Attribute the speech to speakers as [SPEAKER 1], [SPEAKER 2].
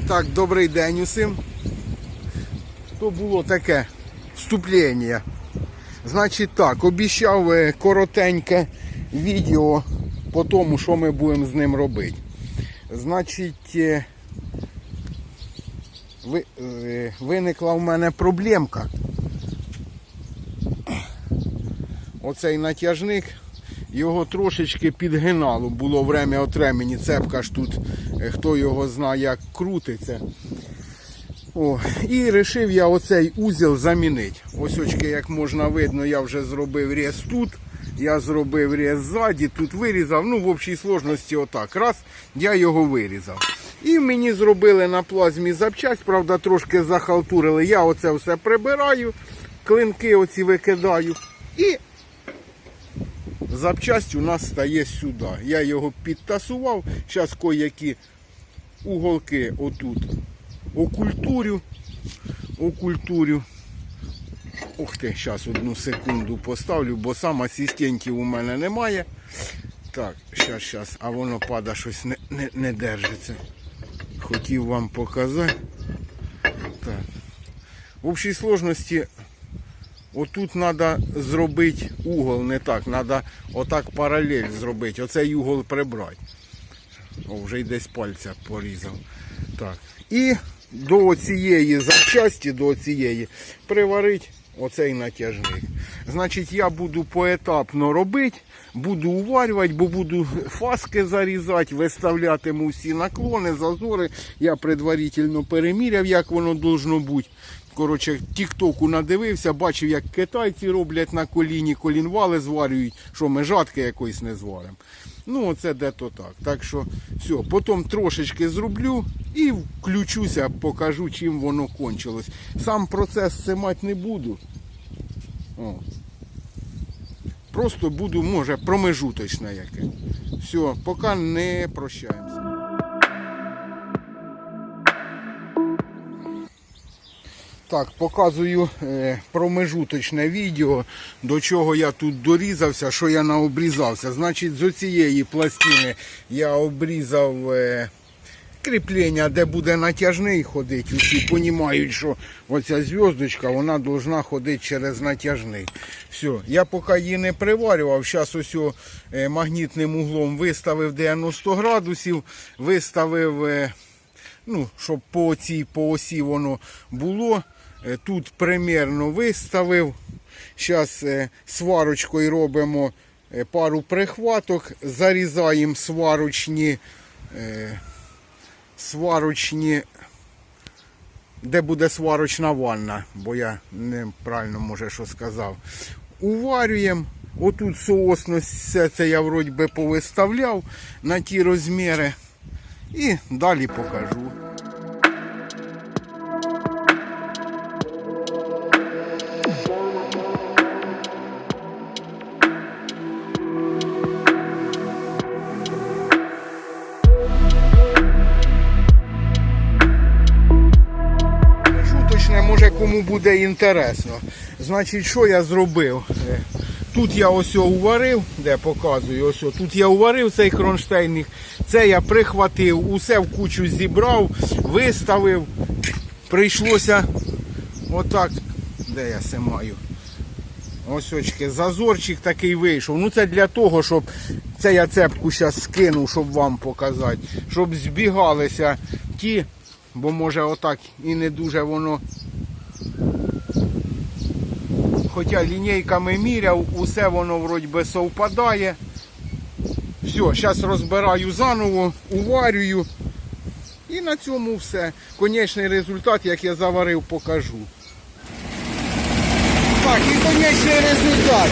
[SPEAKER 1] Так, добрий день усім. То було таке вступлення. Значить так, обіцяв е, коротеньке відео по тому, що ми будемо з ним робити. Значить, е, е, виникла в мене проблемка. Оцей натяжник, його трошечки підгинало. Було время от времені. Цепка ж тут, е, хто його знає, як крутиться. О, і вирішив я оцей узел замінити. Ось очки, як можна видно, я вже зробив рез тут. Я зробив рез ззаді, тут вирізав. Ну, в общій сложності отак. Раз, я його вирізав. І мені зробили на плазмі запчасть, правда, трошки захалтурили. Я оце все прибираю, клинки оці викидаю. І запчасть у нас стає сюди. Я його підтасував. Зараз кое-які уголки отут окультурю. Окультурю. Ух ти, зараз одну секунду поставлю, бо сам асистентів у мене немає. Так, зараз, зараз, а воно пада щось не, не, не держиться. Хотів вам показати. Так. В общій сложності отут треба зробити угол не так. Треба отак паралель зробити. Оцей угол прибрати. О, вже й десь пальця порізав. Так. І до цієї запчасті, до цієї приварить оцей натяжник. Значить, я буду поетапно робити, буду уварювати, бо буду фаски зарізати, виставлятиму всі наклони, зазори. Я предварительно переміряв, як воно должно бути. Коротше, тіктоку надивився, бачив, як китайці роблять на коліні, колінвали зварюють, що ми жатки якоїсь не зваримо. Ну, оце де-то так. Так що, все, потім трошечки зроблю і включуся, покажу, чим воно кончилось. Сам процес симати не буду. О. Просто буду, може, промежуточне яке. Все, поки не прощаємося. Так, показую е, промежуточне відео, до чого я тут дорізався, що я наобрізався. Значить, з оцієї пластини я обрізав е, кріплення, де буде натяжний ходити. Усі розуміють, що оця зв'язочка, вона повинна ходити через натяжний. Все, я поки її не приварював, зараз ось е, магнітним углом виставив 90 градусів, виставив. ну, щоб по цій по осі воно було. Е, Тут примірно виставив. Зараз сварочкою робимо е, пару прихваток, зарізаємо сварочні, е, сварочні, де буде сварочна ванна, бо я неправильно може що сказав. Уварюємо. Отут соосно все це я вроді би повиставляв на ті розміри. І далі покажу. Кому буде інтересно. Значить, що я зробив? Е, Тут я ось уварив, де показую, ось тут я уварив цей кронштейник. Це я прихватив, усе в кучу зібрав, виставив. Прийшлося отак, де я це маю. Ось очки, зазорчик такий вийшов. Ну це для того, щоб це я цепку зараз скинув, щоб вам показати, щоб збігалися ті, бо може отак і не дуже воно. Хоча лінійками міряв, усе воно вроді би совпадає. Все, зараз розбираю заново, уварюю. І на цьому все. Конечний результат, як я заварив, покажу. Так, і конечний результат.